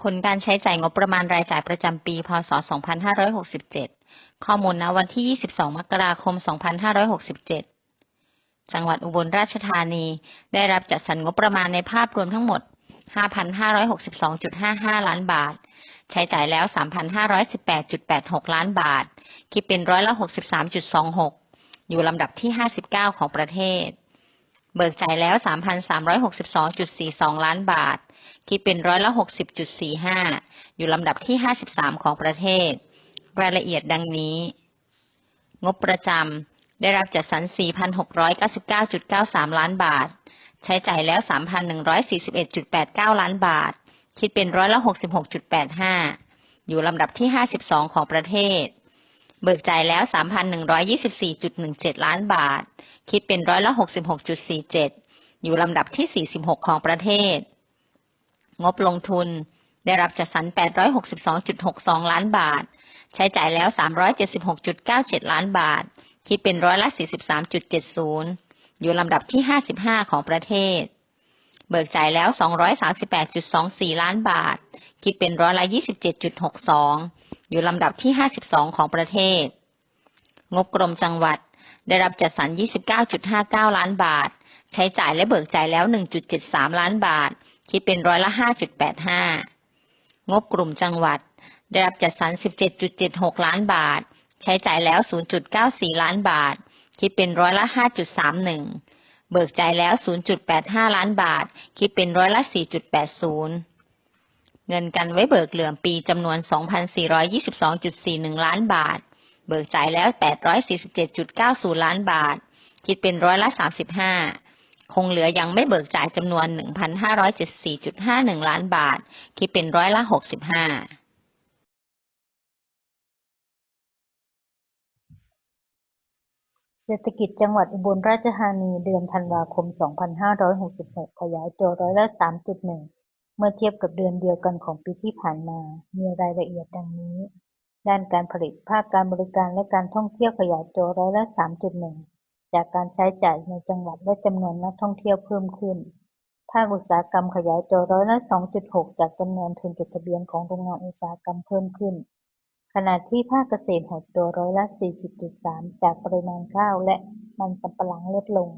ผลการใช้จ่ายงบประมาณรายจ่ายประจำปี พศ 2567 ข้อมูลณวันที่ 22 มกราคม 2567 จังหวัดอุบลราชธานี ได้รับจัดสรรงบประมาณในภาพรวมทั้งหมด 5,562.55 ล้านบาท ใช้จ่ายแล้ว 3,518.86 ล้านบาท คิดเป็นร้อยละ 63.26 อยู่ลำดับที่ 59 ของประเทศ เบิกจ่ายแล้ว 3,362.42 ล้านบาท คิดเป็นร้อยละ 60.45 อยู่ลำดับที่ 53 ของประเทศ รายละเอียดดังนี้ งบประจำได้รับจัดสรร 4,699.93 ล้านบาท ใช้จ่ายแล้ว 3,141.89 ล้านบาท คิดเป็นร้อยละ 66.85 อยู่ลำดับที่ 52 ของประเทศ เบิกจ่ายแล้ว 3,124.17 ล้านบาท คิดเป็นร้อยละ 66.47 อยู่ลำดับที่ 46 ของประเทศ งบลงทุน ได้รับจัดสรร 862.62 ล้านบาท ใช้จ่ายแล้ว 376.97 ล้านบาท คิดเป็นร้อยละ 43.70 อยู่ลำดับที่ 55 ของประเทศ เบิกจ่ายแล้ว 238.24 ล้านบาท คิดเป็นร้อยละ 27.62 อยู่ลำดับที่ 52 ของประเทศ งบกรมจังหวัดได้รับจัดสรร 29.59 ล้านบาท ใช้จ่ายและเบิกจ่ายแล้ว 1.73 ล้านบาท คิดเป็นร้อยละ 5.85 งบกลุ่มจังหวัด ได้รับจัดสรร 17.76 ล้านบาท ใช้จ่ายแล้ว 0.94 ล้านบาท คิดเป็นร้อยละ 5.31 เบิกจ่ายแล้ว 0.85 ล้านบาท คิดเป็นร้อยละ 4.80 เงินกันไว้เบิกเหลื่อมปีจำนวน 2,422.41 ล้านบาท เบิกจ่ายแล้ว 847.90 ล้านบาท คิดเป็นร้อยละ 35 คงเหลือยังไม่เบิกจ่ายจำนวน 1,574.51 ล้านบาท คิดเป็นร้อยละ 65เศรษฐกิจจังหวัดอุบลราชธานีเดือนธันวาคม 2566 ขยายตัวร้อยละ 3.1 เมื่อเทียบกับเดือนเดียวกันของปีที่ผ่านมา มีรายละเอียดดังนี้ ด้านการผลิตภาคการบริการและการท่องเที่ยวขยายตัวร้อยละ 3.1 จากการใช้จ่ายในจังหวัดและจำนวนนักท่องเที่ยวเพิ่มขึ้น ภาคอุตสาหกรรมขยายตัวร้อยละ 2.6 จากจำนวนทุนจดทะเบียนของโรงงานอุตสาหกรรมเพิ่มขึ้น ขณะที่ภาคเกษตรหดตัวร้อยละ 40.3 จากปริมาณข้าวและมันสำปะหลังลดลง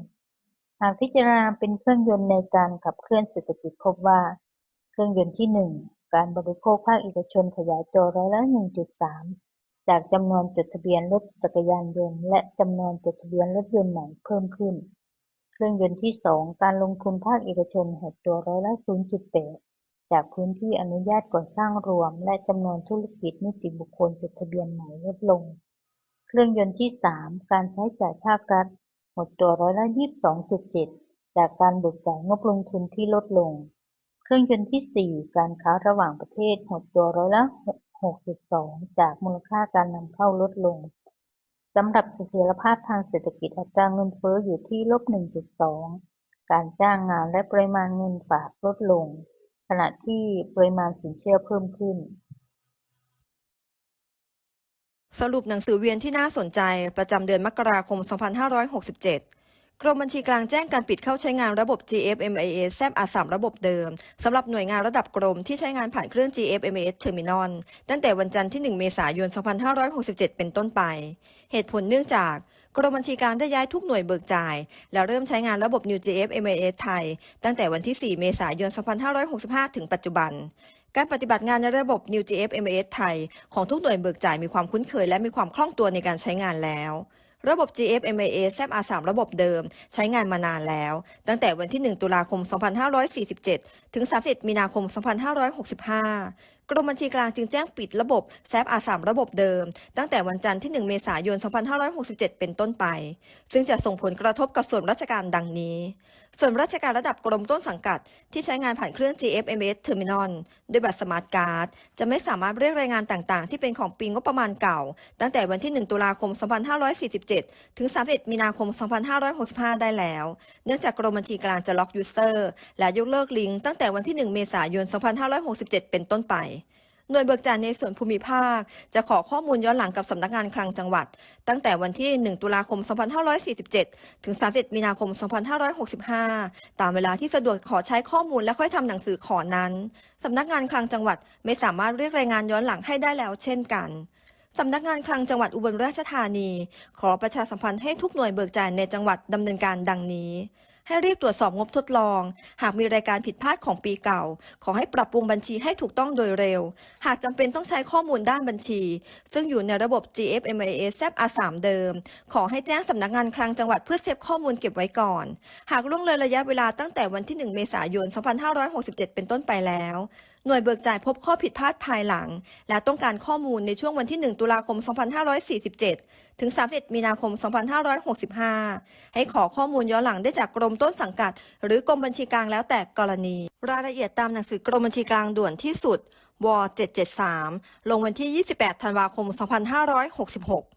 หากพิจารณาเป็นเครื่องยนต์ในการขับเคลื่อนเศรษฐกิจพบว่า เครื่องยนต์ที่ 1 การบริโภคภาคเอกชนขยายตัวร้อยละ 1.3 จากจำนวนจดทะเบียนรถจักรยานยนต์ และจำนวนจดทะเบียนรถยนต์ใหม่เพิ่มขึ้น เครื่องยนต์ที่ 2 การลงทุนภาคเอกชนหดตัวร้อยละ 0.8 จากพื้นที่อนุญาตก่อสร้างรวม และจำนวนธุรกิจนิติบุคคลจดทะเบียนใหม่ลดลง เครื่องยนต์ที่ 3 การใช้จ่ายภาครัฐหดตัวร้อยละ 22.7 จากการเบิกจ่ายงบลงทุนที่ลดลง เครื่องยนต์ที่ 4 การค้าระหว่างประเทศหดตัวร้อยละ 6.2 จากมูลค่าการนำเข้าลดลงสำหรับเสถียรภาพทางเศรษฐกิจอัตราเงินเฟ้ออยู่ที่ลบ 1.2 การจ้างงานและปริมาณเงินฝากลดลง ขณะที่ปริมาณสินเชื่อเพิ่มขึ้น สรุปหนังสือเวียนที่น่าสนใจประจำเดือนมกราคม 2567 กรมบัญชีกลางแจ้งการปิดเข้าใช้งานระบบ GFMIS แซมอาสามระบบเดิมสำหรับหน่วยงานระดับกรมที่ใช้งานผ่านเครื่อง GFMIS Terminal ตั้งแต่วันจันทร์ที่ 1 เมษายน 2567 เป็นต้นไป เหตุผลเนื่องจากกรมบัญชีกลางได้ย้ายทุกหน่วยเบิกจ่าย และเริ่มใช้งานระบบ New GF MIS ไทย ตั้งแต่วันที่ 4 เมษายน 2565 ถึงปัจจุบันการปฏิบัติงานในระบบ New GF MIS ไทย ของทุกหน่วยเบิกจ่ายมีความคุ้นเคยและมีความคล่องตัวในการใช้งานแล้ว ระบบ GF MIS แซมอ3ระบบเดิม ใช้งานมานานแล้ว ตั้งแต่วันที่ 1 ตุลาคม 2547 ถึง 30 มีนาคม 2565 กรมบัญชีกลางจึงแจ้งปิดระบบแซฟ R3 ระบบเดิม ตั้งแต่วันจันทร์ที่ 1 เมษายน 2567 เป็นต้นไป ซึ่งจะส่งผลกระทบกับส่วนราชการดังนี้ ส่วนราชการระดับกรมต้นสังกัด ที่ใช้งานผ่านเครื่อง GFMS Terminal ด้วยบัตรสมาร์ทการ์ด จะไม่สามารถเรียกรายงานต่างๆ ที่เป็นของปีงบประมาณเก่า ตั้งแต่วันที่ 1 ตุลาคม 2547 ถึง 31 มีนาคม 2565 ได้แล้ว เนื่องจากกรมบัญชีกลางจะล็อกยูเซอร์และยกเลิกลิงก์ตั้งแต่แต่วันที่ 1 เมษายน 2567 เป็นต้นไป หน่วยเบิกจ่ายในส่วนภูมิภาค จะขอข้อมูลย้อนหลังกับสำนักงานคลังจังหวัด ตั้งแต่วันที่ 1 ตุลาคม 2547 ถึง 31 มีนาคม 2565 ตามเวลาที่สะดวกขอใช้ข้อมูลและค่อยทำหนังสือขอนั้นสำนักงานคลังจังหวัดไม่สามารถเรียกรายงานย้อนหลังให้ได้แล้ว เช่นกันสำนักงานคลังจังหวัดอุบลราชธานี ขอประชาสัมพันธ์ให้ทุกหน่วยเบิกจ่ายในจังหวัดดำเนินการดังนี้ ให้รีบตรวจสอบงบทดลอง หากมีรายการผิดพลาดของปีเก่า ขอให้ปรับปรุงบัญชีให้ถูกต้องโดยเร็ว หากจำเป็นต้องใช้ข้อมูลด้านบัญชี ซึ่งอยู่ในระบบ GFMIS z R3 เดิม ขอให้แจ้งสำนักงานคลังจังหวัดเพื่อเซฟข้อมูลเก็บไว้ก่อน หากล่วงเลยระยะเวลาตั้งแต่วันที่ 1 เมษายน 2567 เป็นต้นไปแล้ว หน่วยเบิกจ่ายพบข้อผิดพลาดภายหลัง และต้องการข้อมูลในช่วงวันที่ 1 ตุลาคม 2547 ถึง 31 มีนาคม 2565 ให้ขอข้อมูลย้อนหลังได้จากกรมต้นสังกัด หรือกรมบัญชีกลางแล้วแต่กรณี รายละเอียดตามหนังสือกรมบัญชีกลางด่วนที่สุดว773 ลงวันที่ 28 ธันวาคม 2566